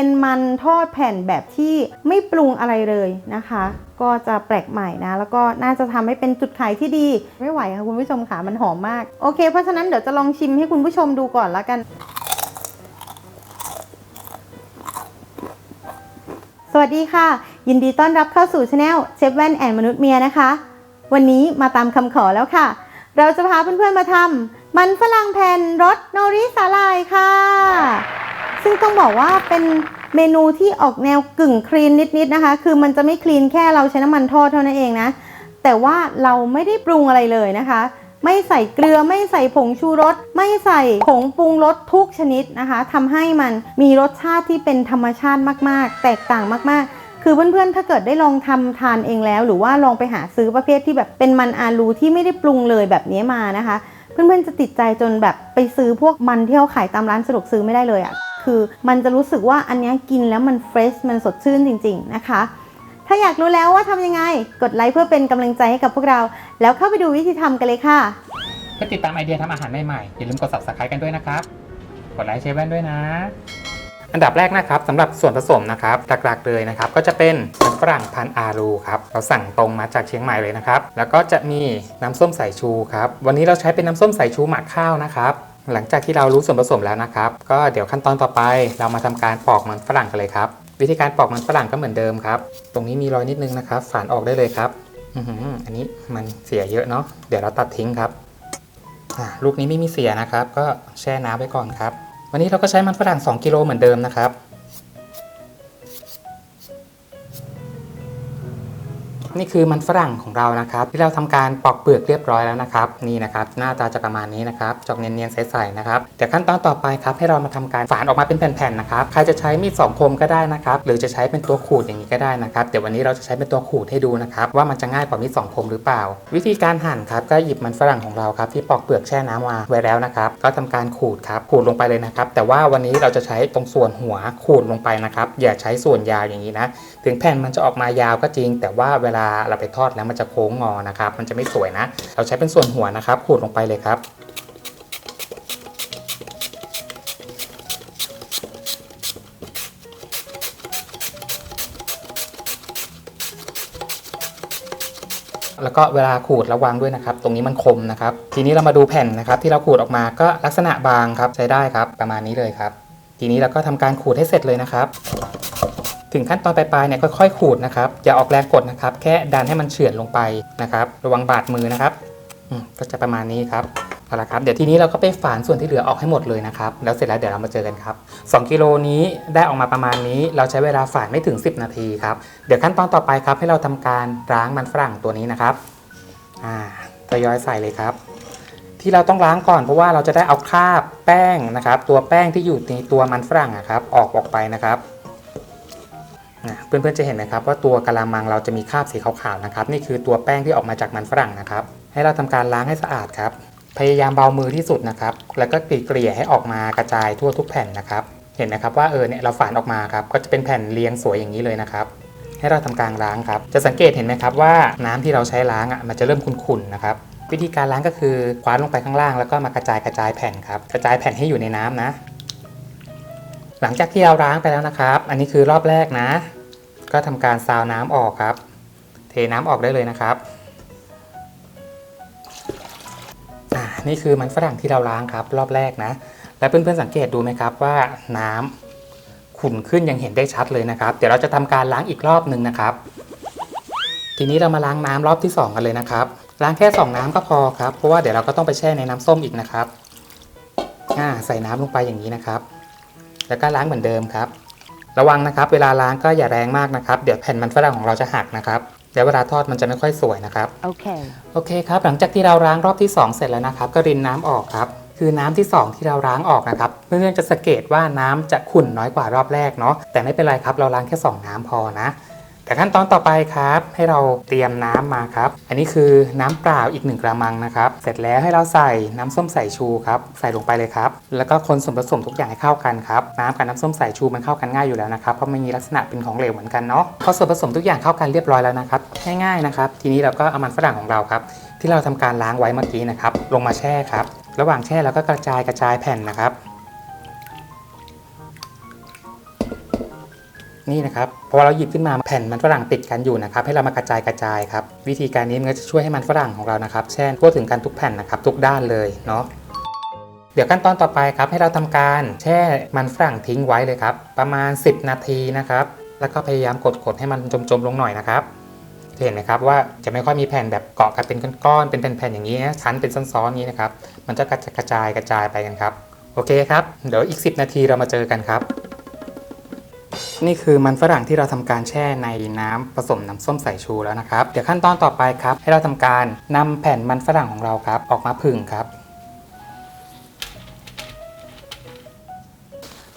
เป็นมันทอดแผ่นแบบที่ไม่ปรุงอะไรเลยนะคะ ก็จะแปลกใหม่นะ แล้วก็น่าจะทำให้เป็นจุดขายที่ดี ไม่ไหวค่ะคุณผู้ชมค่ะมันหอมมาก โอเค เพราะฉะนั้นเดี๋ยวจะลองชิมให้คุณผู้ชมดูก่อนละกันสวัสดีค่ะ ยินดีต้อนรับเข้าสู่ช anel เชฟแว่นแอนมนุษย์เมียนะคะ วันนี้มาตามคำขอแล้วค่ะ เราจะพาเพื่อนๆมาทำมันฝรั่งแผ่นรสโนริสาลายค่ะ ต้องบอกว่าเป็นเมนูที่ออกแนวกึ่งคลีนนิดๆนะคะ คือมันจะไม่คลีนแค่เราใช้น้ำมันทอดเท่านั้นเองนะ แต่ว่าเราไม่ได้ปรุงอะไรเลยนะคะ ไม่ใส่เกลือไม่ใส่ผงชูรส ไม่ใส่ผงปรุงรสทุกชนิดนะคะทำให้มันมีรสชาติที่เป็นธรรมชาติมากๆ แตกต่างมากๆคือเพื่อนๆ ถ้าเกิดได้ลองทำทานเองแล้ว หรือว่าลองไปหาซื้อประเภทที่แบบเป็นมันอาลูที่ไม่ได้ปรุงเลยแบบนี้มานะคะ เพื่อนๆ จะติดใจจนแบบไปซื้อพวกมันที่เขาขายตามร้านสะดวกซื้อไม่ได้เลยอะ่ะ คือ มันจะรู้สึกว่าอันนี้กินแล้วมันเฟรชมันสดชื่นจริง ๆ นะคะ ถ้าอยากรู้แล้วว่าทำยังไง กดไลค์เพื่อเป็นกำลังใจให้กับพวกเรา แล้วเข้าไปดูวิธีทำกันเลยค่ะเพื่อติดตามไอเดียทำอาหารใหม่ๆอย่าลืมกด subscribe กันด้วยนะครับ กดไลค์เชฟแว่นด้วยนะ อันดับแรกนะครับสำหรับส่วนผสมนะครับหลักๆเลยนะครับ ก็จะเป็นมันฝรั่งพันอารูครับเราสั่งตรงมาจากเชียงใหม่เลยนะครับ แล้วก็จะมีน้ำส้มสายชูครับวันนี้เราใช้เป็นน้ำส้มสายชูหมักข้าวนะครับ หลังจากที่เรารู้ส่วนผสมแล้วนะครับ ก็เดี๋ยวขั้นตอนต่อไปเรามาทำการปอกมันฝรั่งกันเลยครับ วิธีการปอกมันฝรั่งก็เหมือนเดิมครับ ตรงนี้มีรอยนิดนึงนะครับฝานออกได้เลยครับอืออันนี้มันเสียเยอะเนาะเดี๋ยวเราตัดทิ้งครับลูกนี้ไม่มีเสียนะครับ ก็แช่น้ำไว้ก่อนครับ วันนี้เราก็ใช้มันฝรั่ง 2 กิโลเหมือนเดิมนะครับ นี่คือมันฝรั่งของเรานะครับ ที่เราทำการปอกเปลือกเรียบร้อยแล้วนะครับ นี่นะครับ หน้าตาจะประมาณนี้นะครับจอกเนียนๆใสๆนะครับเดี๋ยวขั้นตอนต่อไปครับให้เรามาทำการฝานออกมาเป็นแผ่นๆนะครับใครจะใช้มีดสองคมก็ได้นะครับหรือจะใช้เป็นตัวขูดอย่างนี้ก็ได้นะครับเดี๋ยววันนี้เราจะใช้เป็นตัวขูดให้ดูนะครับว่ามันจะง่ายกว่ามีดสองคมหรือเปล่า วิธีการหั่นครับก็หยิบมันฝรั่งของเราครับที่ปอกเปลือกแช่น้ำมาไว้แล้วนะครับก็ทำการขูดครับขูดลงไปเลยนะครับแต่ว่าวันนี้เราจะใช้ตรงส่วนหัวขูดลงไปนะครับอย่าใช้ส่วนยาวอย่างนี้นะถึงแผ่นมันจะออกมายาวก็จริง แต่ว่าเวลาเราไปทอดแล้วมันจะโค้งงอนะครับ มันจะไม่สวยนะ เราใช้เป็นส่วนหัวนะครับขูดลงไปเลยครับแล้วก็เวลาขูดระวังด้วยนะครับ ตรงนี้มันคมนะครับ ทีนี้เรามาดูแผ่นนะครับ ที่เราขูดออกมาก็ลักษณะบางครับใช้ได้ครับ ประมาณนี้เลยครับ ทีนี้เราก็ทำการขูดให้เสร็จเลยนะครับ ถึงขั้นตอนปลายๆเนี่ยค่อยๆขูดนะครับอย่าออกแรงกดนะครับ แค่ดันให้มันเฉือนลงไปนะครับ ระวังบาดมือนะครับก็จะประมาณนี้ครับเอาละครับเดี๋ยวทีนี้เราก็ไปฝานส่วนที่เหลือออกให้หมดเลยนะครับ แล้วเสร็จแล้วเดี๋ยวเรามาเจอกันครับ 2 กิโลนี้ได้ออกมาประมาณนี้ เราใช้เวลาฝานไม่ถึง 10 นาทีครับเดี๋ยวขั้นตอนต่อไปครับ ให้เราทำการล้างมันฝรั่งตัวนี้นะครับอ่าทยอยใส่เลยครับ ที่เราต้องล้างก่อนเพราะว่าเราจะได้เอาคราบแป้งนะครับ ตัวแป้งที่อยู่ในตัวมันฝรั่งครับ ออกออกไปนะครับ เพื่อนๆจะเห็นนะครับว่าตัวกะละมังเราจะมีคราบสีขาวๆนะครับนี่คือตัวแป้งที่ออกมาจากมันฝรั่งนะครับ ให้เราทำการล้างให้สะอาดครับพยายามเบามือที่สุดนะครับ แล้วก็กรีเกลี่ยให้ออกมากระจายทั่วทุกแผ่นนะครับ เห็นนะครับว่าเออเนี่ยเราฝานออกมาครับก็จะเป็นแผ่นเรียงสวยอย่างนี้เลยนะครับ ให้เราทำการล้างครับ จะสังเกตเห็นไหมครับว่าน้ำที่เราใช้ล้างอะมันจะเริ่มขุ่นๆนะครับวิธีการล้างก็คือคว้านลงไปข้างล่างแล้วก็มากระจายกระจายแผ่นครับกระจายแผ่นให้อยู่ในน้ำนะ หลังจากที่เราล้างไปแล้วนะครับ อันนี้คือรอบแรกนะ ก็ทำการซาวน้ำออกครับ เทน้ำออกได้เลยนะครับอ่านี่คือมันฝรั่งที่เราล้างครับ รอบแรกนะ และเพื่อนๆสังเกตดูไหมครับว่าน้ำขุ่นขึ้นยังเห็นได้ชัดเลยนะครับ เดี๋ยวเราจะทำการล้างอีกรอบหนึ่งนะครับ ทีนี้เรามาล้างน้ำรอบที่ 2 กันเลยนะครับ ล้างแค่ 2 น้ำก็พอครับ เพราะว่าเดี๋ยวเราก็ต้องไปแช่ในน้ำส้มอีกนะครับอ่าใส่น้ำลงไปอย่างนี้นะครับ แล้วก็ล้างเหมือนเดิมครับ ระวังนะครับ เวลาล้างก็อย่าแรงมากนะครับ เดี๋ยวแผ่นมันฝรั่งของเราจะหักนะครับเดี๋ยวเวลาทอดมันจะไม่ค่อยสวยนะครับ Okay. โอเคครับ หลังจากที่เราล้างรอบที่ 2 เสร็จแล้วนะครับ ก็รินน้ำออกครับคือน้ำที่ 2 ที่เราล้างออกนะครับเพื่อนๆจะสังเกตว่าน้ำจะขุ่นน้อยกว่ารอบแรกเนาะแต่ไม่เป็นไรครับเราล้างแค่ 2 น้ำพอนะ แต่ขั้นตอนต่อไปครับ ให้เราเตรียมน้ำมาครับ อันนี้คือน้ำเปล่าอีกหนึ่งกระมังนะครับ เสร็จแล้วให้เราใส่น้ำส้มสายชูครับใส่ลงไปเลยครับ แล้วก็คนส่วนผสมทุกอย่างให้เข้ากันครับน้ำกับน้ำส้มสายชูมันเข้ากันง่ายอยู่แล้วนะครับเพราะมันมีลักษณะเป็นของเหลวเหมือนกันเนาะพอส่วนผสมทุกอย่างเข้ากันเรียบร้อยแล้วนะครับง่ายๆนะครับ ทีนี้เราก็เอามันฝรั่งของเราครับ ที่เราทำการล้างไว้เมื่อกี้นะครับลงมาแช่ครับระหว่างแช่เราก็กระจายกระจายแผ่นนะครับ นี่นะครับพอเราหยิบขึ้นมาแผ่นมันฝรั่งติดกันอยู่นะครับให้เรามากระจายกระจายครับวิธีการนี้มันก็จะช่วยให้มันฝรั่งของเรานะครับแช่ทั่วถึงกันทุกแผ่นนะครับทุกด้านเลยเนาะเดี๋ยวขั้นตอนต่อไปครับให้เราทำการแช่มันฝรั่งทิ้งไว้เลยครับประมาณ 10 นาทีนะครับแล้วก็พยายามกดๆให้มันจมๆลงหน่อยนะครับเห็นไหมครับว่าจะไม่ค่อยมีแผ่นแบบเกาะกันเป็นก้อนๆเป็นแผ่นๆอย่างนี้นะชั้นเป็นซ้อนๆอย่างนี้นะครับมันจะกระจายกระจายไปกันครับโอเคครับเดี๋ยวอีก 10 นาทีเรามาเจอกันครับ นี่คือมันฝรั่งที่เราทำการแช่ในน้ำผสมน้ำส้มสายชูแล้วนะครับ เดี๋ยวขั้นตอนต่อไปครับ ให้เราทำการนำแผ่นมันฝรั่งของเราครับ ออกมาผึ่งครับ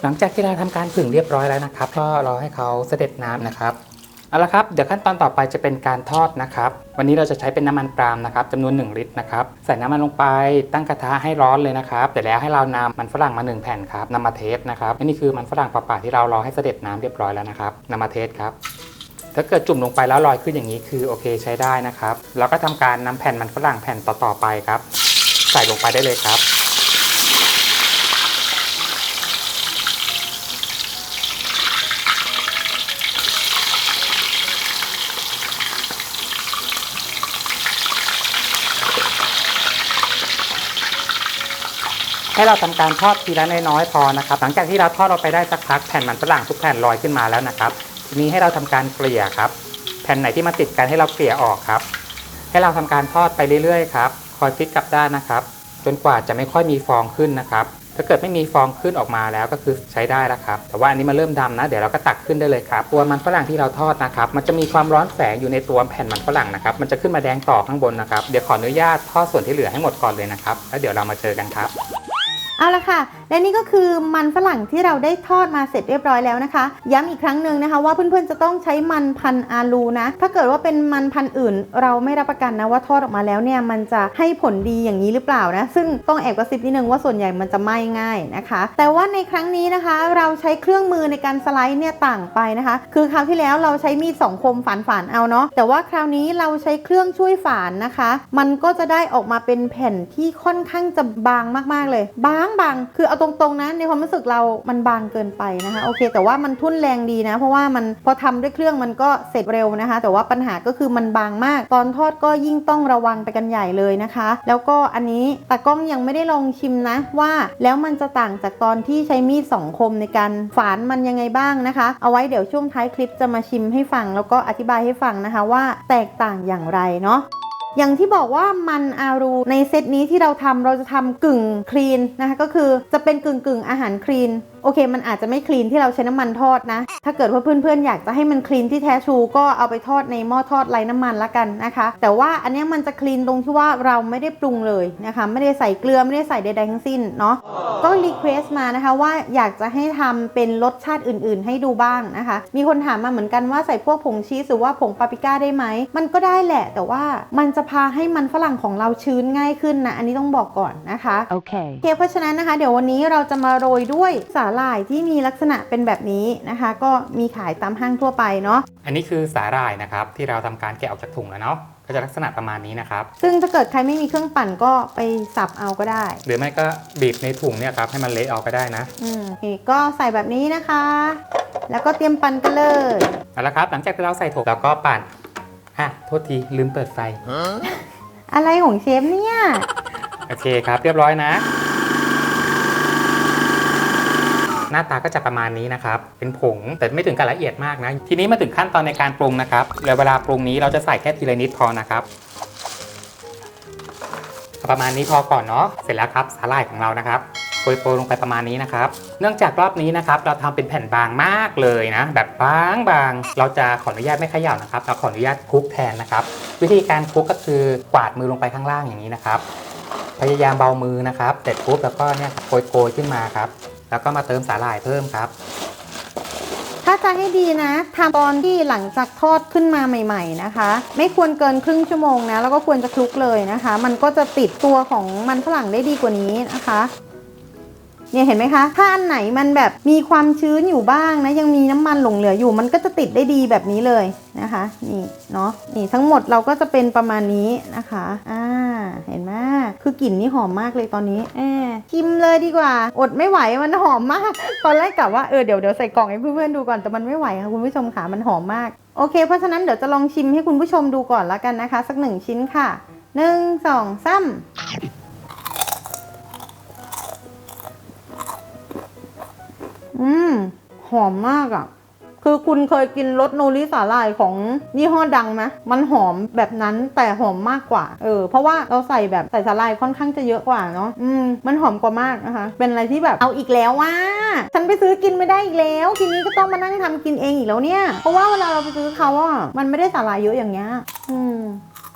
หลังจากที่เราทำการผึ่งเรียบร้อยแล้วนะครับ ก็รอให้เขาเสด็จน้ำนะครับ เอาละครับ เดี๋ยวขั้นตอนต่อไปจะเป็นการทอดนะครับ วันนี้เราจะใช้เป็นน้ำมันปาล์มนะครับจำนวน 1 ลิตรนะครับ ใส่น้ำมันลงไป ตั้งกระทะให้ร้อนเลยนะครับ เสร็จแล้วให้เรานำมันฝรั่งมา 1 แผ่นครับนำมาเทสนะครับนี่คือมันฝรั่งเปล่าๆที่เรารอให้เสด็จน้ำเรียบร้อยแล้วนะครับนำมาเทสครับ ถ้าเกิดจุ่มลงไปแล้วลอยขึ้นอย่างนี้คือโอเคใช้ได้นะครับ เราก็ทำการนำแผ่นมันฝรั่งแผ่นต่อๆไปครับ ใส่ลงไปได้เลยครับ ให้เราทำการทอดทีละน้อยๆพอนะครับ หลังจากที่เราทอดเราไปได้สักพักแผ่นมันฝรั่งทุกแผ่นลอยขึ้นมาแล้วนะครับ ทีนี้ให้เราทำการเกลี่ยครับ แผ่นไหนที่มาติดกันให้เราเกลี่ยออกครับ ให้เราทำการทอดไปเรื่อยๆครับ คอยพลิกกลับด้านนะครับ จนกว่าจะไม่ค่อยมีฟองขึ้นนะครับ ถ้าเกิดไม่มีฟองขึ้นออกมาแล้วก็คือใช้ได้แล้วครับ แต่ว่าอันนี้มันเริ่มดำนะ เดี๋ยวเราก็ตักขึ้นได้เลยครับ ตัวมันฝรั่งที่เราทอดนะครับ มันจะมีความร้อนแฝงอยู่ในตัวแผ่นมันฝรั่งนะครับ มันจะขึ้นมาแดงต่อข้างบนนะครับ เดี๋ยวขออนุญาตทอดส่วนที่เหลือให้หมดก่อนเลยนะครับ แล้วเดี๋ยวเรามาเจอกันครับ เอาละค่ะ และนี่ก็คือมันฝรั่งที่เราได้ทอดมาเสร็จเรียบร้อยแล้วนะคะ ย้ำอีกครั้งหนึ่งนะคะ ว่าเพื่อนๆจะต้องใช้มันพันอาลูนะ ถ้าเกิดว่าเป็นมันพันอื่น เราไม่รับประกันนะว่าทอดออกมาแล้วเนี่ยมันจะให้ผลดีอย่างนี้หรือเปล่านะ ซึ่งต้องแอบกระซิบนิดนึงว่าส่วนใหญ่มันจะไหม้ง่ายนะคะ แต่ว่าในครั้งนี้นะคะ เราใช้เครื่องมือในการสไลด์เนี่ยต่างไปนะคะ คือคราวที่แล้วเราใช้มีดสองคมฝานฝานเอาเนาะ แต่ว่าคราวนี้เราใช้เครื่องช่วยฝานนะคะ มันก็จะได้ออกมาเป็นแผ่นที่ค่อนข้างจะบางมากๆเลย บางบางคือเอาตรงๆนะในความรู้สึกเรามันบางเกินไปนะคะโอเค แต่ว่ามันทุ่นแรงดีนะ เพราะว่ามันพอทำด้วยเครื่องมันก็เสร็จเร็วนะคะ แต่ว่าปัญหาก็คือมันบางมาก ตอนทอดก็ยิ่งต้องระวังไปกันใหญ่เลยนะคะ แล้วก็อันนี้ตากล้องยังไม่ได้ลองชิมนะว่า แล้วมันจะต่างจากตอนที่ใช้มีดสองคมในการฝานมันยังไงบ้างนะคะ เอาไว้เดี๋ยวช่วงท้ายคลิปจะมาชิมให้ฟัง แล้วก็อธิบายให้ฟังนะคะว่าแตกต่างอย่างไรเนาะ อย่างที่บอกว่ามันอารูในเซตนี้ที่เราทำเราจะทำกึ่งคลีนนะคะก็คือจะเป็นกึ่งกึ่งอาหารคลีน โอเค มันอาจจะไม่คลีนที่เราใช้น้ำมันทอดนะ ถ้าเกิดว่าเพื่อนๆ อยากจะให้มันคลีนที่แท้ทรูก็เอาไปทอดในหม้อทอดไร้น้ำมันละกันนะคะ แต่ว่าอันเนี้ยมันจะคลีนตรงที่ว่าเราไม่ได้ปรุงเลยนะคะ ไม่ได้ใส่เกลือไม่ได้ใส่ใดๆทั้งสิ้นเนาะก็รีเควสต์มานะคะว่าอยากจะให้ทำเป็นรสชาติอื่นๆ ให้ดูบ้างนะคะ มีคนถามมาเหมือนกันว่าใส่พวกผงชีสหรือว่าผงปาปริก้าได้ไหม มันก็ได้แหละ แต่ว่ามันจะพาให้มันฝรั่งของเราชื้นง่ายขึ้นนะ อันนี้ต้องบอกก่อนนะคะ Okay. โอเค เพราะฉะนั้นนะคะ เดี๋ยววันนี้เราจะมาโรยด้วยสาหร่ายที่มีลักษณะเป็นแบบนี้นะคะ ก็มีขายตามห้างทั่วไปเนาะอันนี้คือสาหร่ายนะครับที่เราทำการแกะออกจากถุงแล้วเนาะก็จะลักษณะประมาณนี้นะครับ ซึ่งถ้าเกิดใครไม่มีเครื่องปั่นก็ไปสับเอาก็ได้ หรือไม่ก็บีบในถุงเนี่ยครับให้มันเละออกไปได้นะ อืมโอเคก็ใส่แบบนี้นะคะ แล้วก็เตรียมปั่นกันเลยเอาละครับ หลังจากที่เราใส่ถุงเราก็ปั่นอะโทษทีลืมเปิดไฟ อะไรของเชฟเนี่ย โอเคครับเรียบร้อยนะ หน้าตาก็จะประมาณนี้นะครับ เป็นผงแต่ไม่ถึงกับละเอียดมากนะ ทีนี้มาถึงขั้นตอนในการปรุงนะครับแล้วเวลาปรุงนี้เราจะใส่แค่ทีละนิดพอนะครับประมาณนี้พอก่อนเนาะ เสร็จแล้วครับสาหร่ายของเรานะครับโปรยโปรยลงไปประมาณนี้นะครับ เนื่องจากรอบนี้นะครับเราทำเป็นแผ่นบางมากเลยนะ แบบบางบางเราจะขออนุญาตไม่ขย่านะครับ เราขออนุญาตคลุกแทนนะครับ วิธีการคลุกก็คือกวาดมือลงไปข้างล่างอย่างนี้นะครับ พยายามเบามือนะครับ เสร็จปุ๊บแล้วก็เนี่ยโกยโกยขึ้นมาครับ แล้วก็มาเติมสาหร่ายเพิ่มครับ ถ้าจะให้ดีนะทำตอนที่หลังจากทอดขึ้นมาใหม่ ๆนะคะ ไม่ควรเกินครึ่งชั่วโมงนะ แล้วก็ควรจะคลุกเลยนะคะ มันก็จะติดตัวของมันฝรั่งได้ดีกว่านี้นะคะ เนี่ยเห็นไหมคะ ถ้าอันไหนมันแบบมีความชื้นอยู่บ้างนะ ยังมีน้ำมันหลงเหลืออยู่ มันก็จะติดได้ดีแบบนี้เลยนะคะ นี่เนาะ นี่ทั้งหมดเราก็จะเป็นประมาณนี้นะคะ อ่า เห็นไหมคือกลิ่นนี่หอมมากเลยตอนนี้แอบชิมเลยดีกว่า อดไม่ไหว มันหอมมาก ตอนแรกกะว่า เออ เดี๋ยวเดี๋ยวใส่กล่องให้เพื่อนๆดูก่อน แต่มันไม่ไหวค่ะคุณผู้ชมค่ะ มันหอมมาก โอเค เพราะฉะนั้นเดี๋ยวจะลองชิมให้คุณผู้ชมดูก่อนละกันนะคะ สักหนึ่งชิ้นค่ะหนึ่งสองสาม อืม หอมมากอะ่ะ คือคุณเคยกินรสโนริสาหร่ายของยี่ห้อดังไหมมันหอมแบบนั้นแต่หอมมากกว่า เออ เพราะว่าเราใส่แบบใส่สาหร่ายค่อนข้างจะเยอะกว่าเนาะ อืม มันหอมกว่ามากนะคะ เป็นอะไรที่แบบเอาอีกแล้วว่า ฉันไปซื้อกินไม่ได้อีกแล้ว ทีนี้ก็ต้องมานั่งทำกินเองอีกแล้วเนี่ย เพราะว่าเวลาเราไปซื้อเขาอะ มันไม่ได้สาหร่ายเยอะอย่างเงี้ย อืม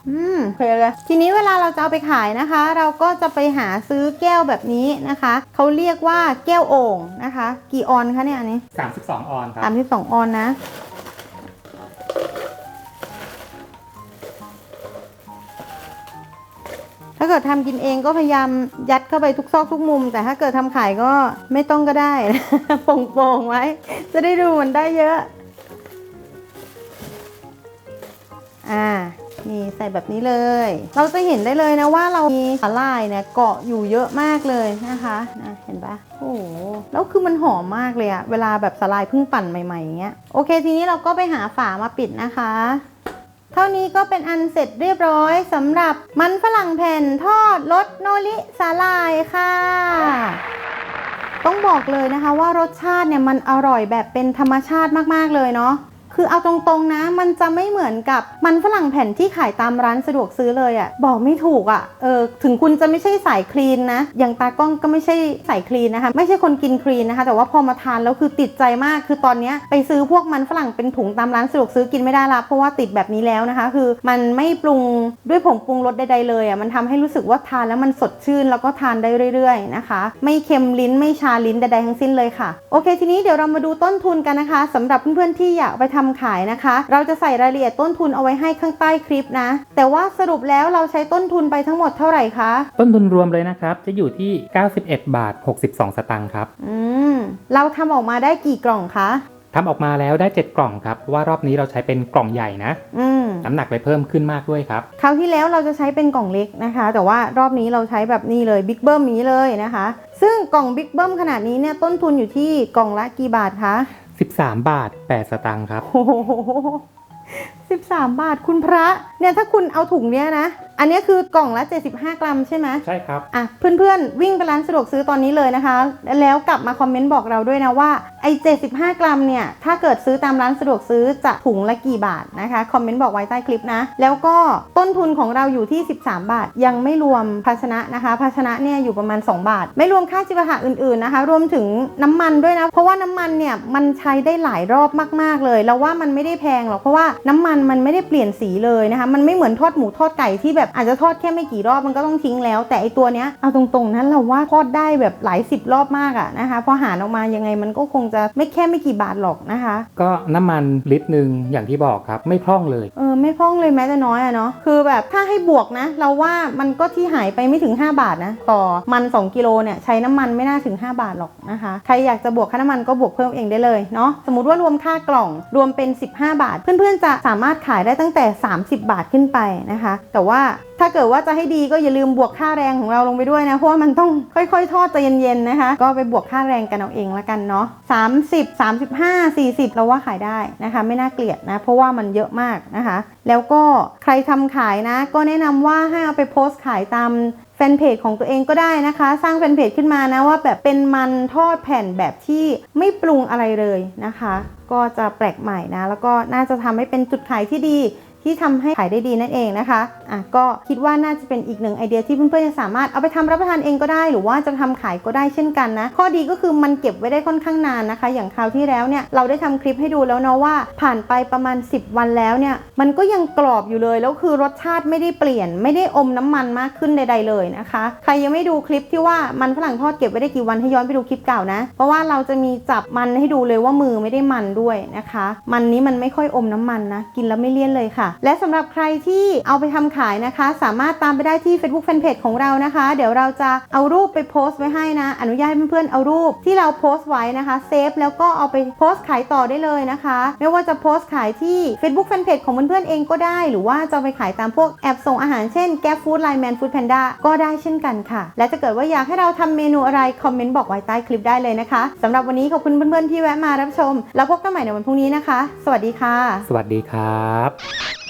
อืมโอเคเลยทีนี้เวลาเราจะเอาไปขายนะคะ เราก็จะไปหาซื้อแก้วแบบนี้นะคะเขาเรียกว่าแก้วโอ่งนะคะ กี่ออนคะเนี่ยอันนี้32 ออนครับ สามสิบสองออนนะ ถ้าเกิดทำกินเองก็พยายามยัดเข้าไปทุกซอกทุกมุม แต่ถ้าเกิดทำขายก็ไม่ต้องก็ได้ โป่งๆไว้ จะได้ดูมันได้เยอะ อ่า นี่ใส่แบบนี้เลย เราจะเห็นได้เลยนะว่าเรามีสาหร่ายเนี่ยเกาะอยู่เยอะมากเลยนะคะนะเห็นปะโอ้โหแล้วคือมันหอมมากเลยอะเวลาแบบสาหร่ายเพิ่งปั่นใหม่ๆอย่างเงี้ยโอเค ทีนี้เราก็ไปหาฝามาปิดนะคะ เท่านี้ก็เป็นอันเสร็จเรียบร้อยสำหรับมันฝรั่งแผ่นทอดรสโนริสาหร่ายค่ะต้องบอกเลยนะคะว่ารสชาติเนี่ยมันอร่อยแบบเป็นธรรมชาติมากๆเลยเนาะ คือเอาตรงๆนะ มันจะไม่เหมือนกับมันฝรั่งแผ่นที่ขายตามร้านสะดวกซื้อเลยอะ่ะบอกไม่ถูกอะ่ะเออถึงคุณจะไม่ใช่สายคลีนนะ อย่างตากล้องก็ไม่ใช่สายคลีนนะคะ ไม่ใช่คนกินคลีนนะคะ แต่ว่าพอมาทานแล้วคือติดใจมากคือตอนนี้ไปซื้อพวกมันฝรั่งเป็นถุงตามร้านสะดวกซื้อกินไม่ได้ละเพราะว่าติดแบบนี้แล้วนะคะ คือมันไม่ปรุงด้วยผงปรุงรสใดๆเลยอะ่ะมันทำให้รู้สึกว่าทานแล้วมันสดชื่นแล้วก็ทานได้เรื่อยๆนะคะ ไม่เค็มลิ้นไม่ชาลิ้นใดๆทั้งสิ้นเลยค่ะโอเค ทีนี้เดี๋ยวเรามาดูต้นทุนกันนะคะสำหรับเพื่อนๆที่อยากไปทำขายนะคะ เราจะใส่รายละเอียดต้นทุนเอาไว้ให้ข้างใต้คลิปนะ แต่ว่าสรุปแล้วเราใช้ต้นทุนไปทั้งหมดเท่าไหร่คะ ต้นทุนรวมเลยนะครับ จะอยู่ที่ 91 บาท 62 สตางค์ครับ อืม เราทำออกมาได้กี่กล่องคะทำออกมาแล้วได้ 7 กล่องครับเพราะว่ารอบนี้เราใช้เป็นกล่องใหญ่นะอืมน้ำหนักเลยเพิ่มขึ้นมากด้วยครับ คราวที่แล้วเราจะใช้เป็นกล่องเล็กนะคะ แต่ว่ารอบนี้เราใช้แบบนี้เลยบิ๊กเบิ้มนี้เลยนะคะ ซึ่งกล่องบิ๊กเบิ้มขนาดนี้เนี่ยต้นทุนอยู่ที่กล่องละกี่บาทคะ 13 บาท 8 สตางค์ครับ โอ้โหสิบสามบาทคุณพระ เนี่ยถ้าคุณเอาถุงเนี้ยนะ อันเนี้ยคือกล่องละ 75 กรัมใช่ไหมใช่ครับ อะเพื่อนๆ วิ่งไปร้านสะดวกซื้อตอนนี้เลยนะคะ แล้วกลับมาคอมเมนต์บอกเราด้วยนะว่าไอ้75 กรัมเนี่ยถ้าเกิดซื้อตามร้านสะดวกซื้อจะถุงละกี่บาทนะคะคอมเมนต์บอกไว้ใต้คลิปนะ แล้วก็ต้นทุนของเราอยู่ที่ 13 บาท ยังไม่รวมภาชนะนะคะ ภาชนะเนี่ยอยู่ประมาณ 2 บาท ไม่รวมค่าจิปาถะอื่นๆนะคะ รวมถึงน้ำมันด้วยนะ เพราะว่าน้ำมันเนี่ยมันใช้ได้หลายรอบมากๆเลยแล้วว่ามันไม่ได้แพงหรอกเพราะว่าน้ำมันมันไม่ได้เปลี่ยนสีเลยนะคะ มันไม่เหมือนทอดหมูทอดไก่ที่แบบอาจจะทอดแค่ไม่กี่รอบมันก็ต้องทิ้งแล้ว แต่ไอตัวเนี้ยเอาตรงๆนั้นเราว่าทอดได้แบบหลายสิบรอบมากอะนะคะพอหารออกมายังไงมันก็คงจะไม่แค่ไม่กี่บาทหรอกนะคะ ก็น้ำมันลิตรหนึ่งอย่างที่บอกครับไม่พร่องเลยเออไม่พร่องเลยแม้แต่น้อยอะเนาะคือแบบถ้าให้บวกนะ เราว่ามันก็ที่หายไปไม่ถึง 5 บาทนะต่อมัน 2กิโลเนี่ยใช้น้ำมันไม่น่าถึง 5 บาทหรอกนะคะใครอยากจะบวกค่าน้ำมันก็บวกเพิ่มเองได้เลยเนาะสมมติว่ารวมค่ากล่องรวมเป็น 15 บาท เพื่อนๆจะสามารถขายได้ตั้งแต่ 30 บาทขึ้นไปนะคะ แต่ว่าถ้าเกิดว่าจะให้ดีก็อย่าลืมบวกค่าแรงของเราลงไปด้วยนะ เพราะว่ามันต้องค่อยๆ ทอดใจเย็นๆนะคะ ก็ไปบวกค่าแรงกันเอาเองละกันเนาะ30 35 40 เราว่าขายได้นะคะ ไม่น่าเกลียดนะ เพราะว่ามันเยอะมากนะคะ แล้วก็ใครทำขายนะ ก็แนะนำว่าให้เอาไปโพสต์ขายตามแฟนเพจของตัวเองก็ได้นะคะ สร้างแฟนเพจขึ้นมานะว่าแบบเป็นมันทอดแผ่นแบบที่ไม่ปรุงอะไรเลยนะคะ ก็จะแปลกใหม่นะ แล้วก็น่าจะทำให้เป็นจุดขายที่ดี ที่ทำให้ขายได้ดีนั่นเองนะคะอะก็คิดว่าน่าจะเป็นอีกหนึ่งไอเดียที่เพื่อนๆจะสามารถเอาไปทำรับประทานเองก็ได้ หรือว่าจะทำขายก็ได้เช่นกันนะ ข้อดีก็คือมันเก็บไว้ได้ค่อนข้างนานนะคะ อย่างคราวที่แล้วเนี่ยเราได้ทำคลิปให้ดูแล้วเนาะว่า ผ่านไปประมาณ 10 วันแล้วเนี่ยมันก็ยังกรอบอยู่เลยแล้วคือรสชาติไม่ได้เปลี่ยน ไม่ได้อมน้ำมันมากขึ้นใด ๆเลยนะคะ ใครยังไม่ดูคลิปที่ว่ามันฝรั่งทอดเก็บไว้ได้กี่วันให้ย้อนไปดูคลิปเก่านะ เพราะว่าเราจะมีจับมันให้ดูเลยว่ามือไม่ได้มันด้วยนะคะ มันนี้มันไม่ค่อยอมน้ำมันนะกินแล้วไม่เลี่ยนเลยค่ะและสำหรับใครที่เอาไปทำขายนะคะ สามารถตามไปได้ที่ Facebook Fanpage ของเรานะคะ เดี๋ยวเราจะเอารูปไปโพสต์ไว้ให้นะ อนุญาตให้เพื่อนๆเอารูปที่เราโพสต์ไว้นะคะเซฟแล้วก็เอาไปโพสต์ขายต่อได้เลยนะคะ ไม่ว่าจะโพสต์ขายที่ Facebook Fanpage ของเพื่อนๆเองก็ได้ หรือว่าจะไปขายตามพวกแอปส่งอาหารเช่น Gap Food Line Man Food Panda ก็ได้เช่นกันค่ะ และถ้าเกิดว่าอยากให้เราทำเมนูอะไร คอมเมนต์บอกไว้ใต้คลิปได้เลยนะคะสำหรับวันนี้ขอบคุณเพื่อนๆที่แวะมารับชม แล้วพบกันใหม่ในวันพรุ่งนี้นะคะ สวัสดีค่ะ สวัสดีครับ